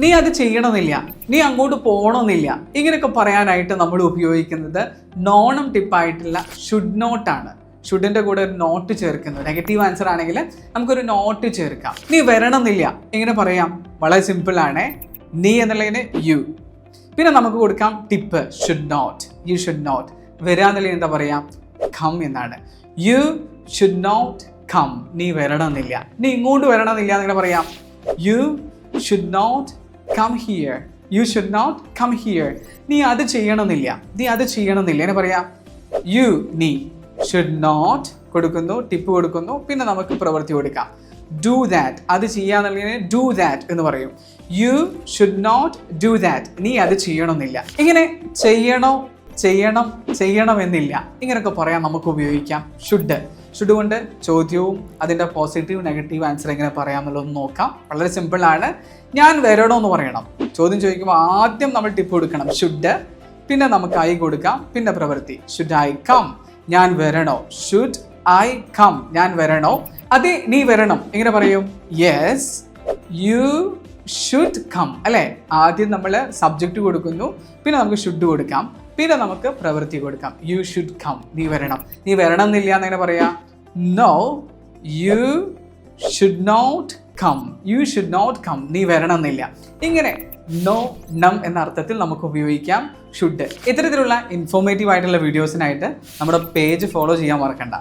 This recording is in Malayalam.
നീ അത് ചെയ്യണമെന്നില്ല. നീ അങ്ങോട്ട് പോകണമെന്നില്ല. ഇങ്ങനെയൊക്കെ പറയാനായിട്ട് നമ്മൾ ഉപയോഗിക്കുന്നത് നോണം ടിപ്പായിട്ടുള്ള ഷുഡ് നോട്ടാണ് ഷുഡിന്റെ കൂടെ ഒരു നോട്ട് ചേർക്കുന്നു. നെഗറ്റീവ് ആൻസർ ആണെങ്കിൽ നമുക്കൊരു നോട്ട് ചേർക്കാം. നീ വരണമെന്നില്ല. ഇങ്ങനെ പറയാം? വളരെ സിമ്പിൾ ആണ്. നീ എന്നുള്ളതിന് യു പിന്നെ നമുക്ക് കൊടുക്കാം tip should not you should not വരിക എന്നുള്ളത് എന്താ പറയാം? ഖം എന്നാണ്. യു ഷുഡ് നോട്ട് ഖം നീ വരണമെന്നില്ല. നീ ഇങ്ങോട്ട് വരണമെന്നില്ല എന്നിങ്ങനെ പറയാം? You should not come here you should not come here നീ അത് ചെയ്യണമെന്നില്ല. നീ അത് ചെയ്യണമെന്നില്ല. എന്നെ പറയാം യു നീ ഷുഡ് നോട്ട് കൊടുക്കുന്നു ടിപ്പ് കൊടുക്കുന്നു പിന്നെ നമുക്ക് പ്രവൃത്തി കൊടുക്കാം. ഡു ദാറ്റ് അത് ചെയ്യാന്നുള്ളതിനെ ഡു ദാറ്റ് എന്ന് പറയും. You should not do that നീ അത് ചെയ്യണമെന്നില്ല. ഇങ്ങനെ ചെയ്യണോ? ചെയ്യണം ചെയ്യണമെന്നില്ല. ഇങ്ങനെയൊക്കെ പറയാൻ നമുക്ക് ഉപയോഗിക്കാം. ഷുഡ് ഷുഡ് കൊണ്ട് ചോദ്യവും അതിന്റെ പോസിറ്റീവ് നെഗറ്റീവ് ആൻസർ എങ്ങനെ പറയാമെന്നുള്ളത് നോക്കാം. വളരെ സിമ്പിളാണ് ഞാൻ വരണോ എന്ന് പറയണം. ചോദ്യം ചോദിക്കുമ്പോൾ ആദ്യം നമ്മൾ ടിപ്പ് കൊടുക്കണം. ഷുഡ് പിന്നെ നമുക്ക് ഐ കൊടുക്കാം. പിന്നെ പ്രവൃത്തി. ഷുഡ് ഐ കം ഞാൻ വരണോ? ഷുഡ് ഐ കം ഞാൻ വരണോ? അതെ നീ വരണം. എങ്ങനെ പറയും? യെസ് യു ഷുഡ് കം അല്ലേ? ആദ്യം നമ്മൾ സബ്ജക്റ്റ് കൊടുക്കുന്നു പിന്നെ നമുക്ക് ഷുഡ് കൊടുക്കാം പിന്നെ നമുക്ക് പ്രവൃത്തി കൊടുക്കാം. യു ഷുഡ് കം നീ വരണം. നീ വരണം എന്നില്ല എന്നെ പറയാ? No you should not come you should not come നീ വരണം എന്നില്ല. ഇങ്ങനെ നോ നം എന്ന അർത്ഥത്തിൽ നമുക്ക് ഉപയോഗിക്കാം ഷുഡ് ഇത്തരത്തിലുള്ള ഇൻഫോർമേറ്റീവ് ആയിട്ടുള്ള വീഡിയോസിനായിട്ട് നമ്മുടെ പേജ് ഫോളോ ചെയ്യാൻ മറക്കണ്ട.